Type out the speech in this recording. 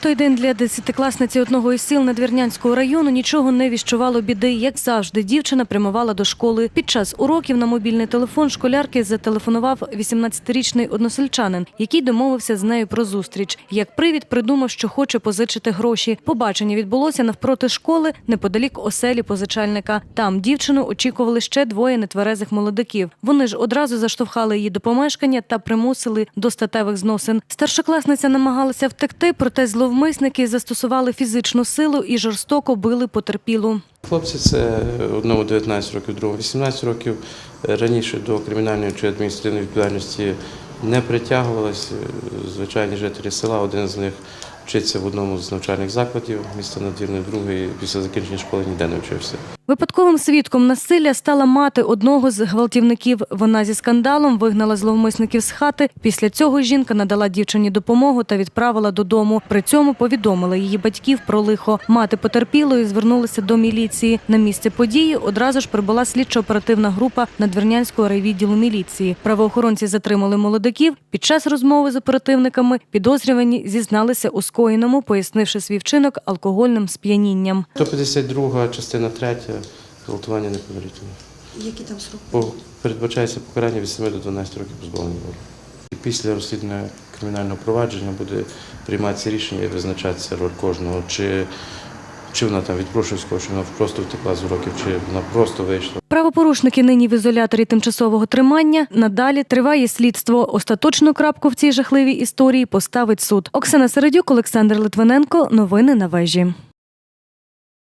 Той день для десятикласниці одного із сіл Надвірнянського району нічого не віщувало біди. Як завжди, дівчина прямувала до школи. Під час уроків на мобільний телефон школярки зателефонував 18-річний односельчанин, який домовився з нею про зустріч. Як привід придумав, що хоче позичити гроші. Побачення відбулося навпроти школи, неподалік оселі позичальника. Там дівчину очікували ще двоє нетверезих молодиків. Вони ж одразу заштовхали її до помешкання та примусили до статевих зносин. Старшокласниця намагалася втекти, проте зловмисники застосували фізичну силу і жорстоко били потерпілу. Хлопці це одному 19 років, другому 18 років. Раніше до кримінальної чи адміністративної відповідальності не притягувалися. Звичайні жителі села, один з них вчиться в одному з навчальних закладів міста Надвірне, другий після закінчення школи ніде не вчився. Випадковим свідком насилля стала мати одного з гвалтівників. Вона зі скандалом вигнала зловмисників з хати. Після цього жінка надала дівчині допомогу та відправила додому. При цьому повідомила її батьків про лихо. Мати потерпілої звернулася до міліції. На місце події одразу ж прибула слідчо-оперативна група Надвірнянського райвідділу міліції. Правоохоронці затримали молодиків. Під час розмови з оперативниками підозрювані зізналися у скоєному, пояснивши свій вчинок алкогольним сп'янінням. 152 частина 3 зґвалтування неповнолітнього. Які там сроки? Передбачається покарання від 7 до 12 років позбавлення волі. І після розслідування кримінального провадження буде прийматися рішення і визначатися роль кожного, чи, чи вона там відпрошує з чи вона просто втекла з уроків, чи вона просто вийшла. Правопорушники нині в ізоляторі тимчасового тримання. Надалі триває слідство. Остаточну крапку в цій жахливій історії поставить суд. Оксана Середюк, Олександр Литвиненко. Новини на вежі.